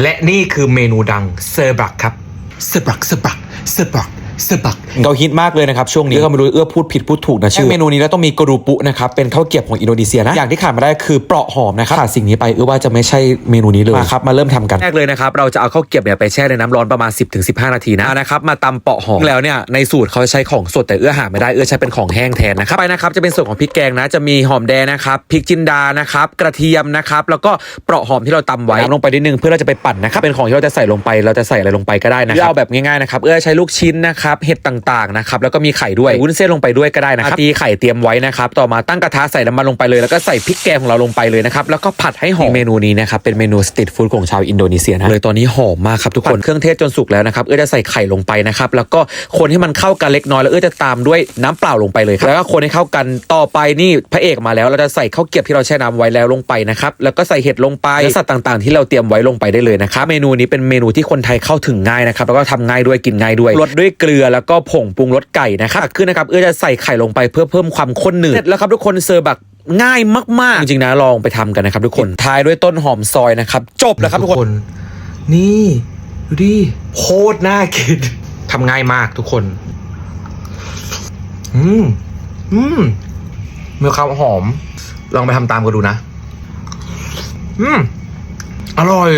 และนี่คือเมนูดังเซอร์บักครับเซอร์บักเซอร์บักเซอร์บัก เซอร์บักเขาฮิตมากเลยนะครับช่วงนี้ก็ไม่รู้เอื้อพูดผิดพูดถูกนะชื่อเมนูนี้แล้วต้องมีกรูปุนะครับเป็นข้าวเกรี๊ยวของอินโดนีเซียนะอย่างที่ขาดไม่ได้คือเปราะหอมนะครับขาดสิ่งนี้ไปเอื้อว่าจะไม่ใช่เมนูนี้เลยมาครับมาเริ่มทำกันแรกเลยนะครับเราจะเอาข้าวเกรี๊ยวเนี่ยไปแช่ในน้ำร้อนประมาณ 10-15ถึง15นาทีนะนะครับมาตำเปราะหอมแล้วเนี่ยในสูตรเขาใช้ของสดแต่เอื้อหาไม่ได้เอื้อใช้เป็นของแห้งแทนนะครับไปนะครับจะเป็นส่วนของพริกแกงนะจะมีหอมแดงนะครับพริกจินดานะครับกระเทียมนะครับแล้วก็เปราะหอมที่เราตำไว้น้ำลงไปนิดนึงเพื่อเราจะไปปั่นนะครับเป็นของที่เราจะใส่ลงไปเราจะใส่อะไรลงไปก็ได้นะครับเอาแบบง่ายๆนะครับเอื้อใช้ลูกชิ้นนะครับเห็ดต่างๆนะครับแล้วก็มีไข่ด้วยวุ้นเส้นลงไปด้วยก็ได้นะครับตีไข่เตรียมไว้นะครับต่อมาตั้งกระทะใส่น้ำมันลงไปเลยแล้วก็ใส่พริกแกงของเราลงไปเลยนะครับแล้วก็ผัดให้หอมเมนูนี้นะครับเป็นเมนูสตรีทฟู้ดของชาวอินโดนีเซียนะเลยตอนนี้หอมมากครับทุกคนเครื่องเทศจนสุกแล้วนะครับเอื้อจะใส่ไข่ลงไปนะครับแล้วก็คนให้มันเข้ากันเล็กน้อยแล้วเอื้อจะตามด้วยน้ำเปล่าลงไปเลยครับแล้วก็คนให้เข้ากันต่อไปนี่พระเอกมาแล้วเราจะใส่ข้าวเกรี๊ยวที่เราแช่น้ำไว้แล้วลงไปนะครับแล้วก็ใส่เห็ดลงไปและสัตว์ต่างๆ ที่เราเตรียมไว้ลงไปได้เลยนะครับเมนูนี้เป็นเมนูที่คนไทยเข้าถึงง่ายนะครับแล้วก็ทำง่ายด้วยกินง่ายด้วยรสด้วยเกลือแล้วก็ผงปรุงรสไก่นะครับขึ้นนะครับเอื้อจะใส่ไข่ลงไปเพื่อเพิ่มความข้นหนืดเสร็จแล้วครับทุกคนเสิร์ฟแบบง่ายมากๆ จริงๆนะลองไปทำกันนะครับทุกคนท้ายด้วยต้นหอมซอยนะครับ จบแล้วครับทุกคน นี่ดูดิโคตรน่ากินทำง่ายมากทุกคน อืม อืมมีความหอม ลองไปทำตามกันดูนะ อืม อร่อย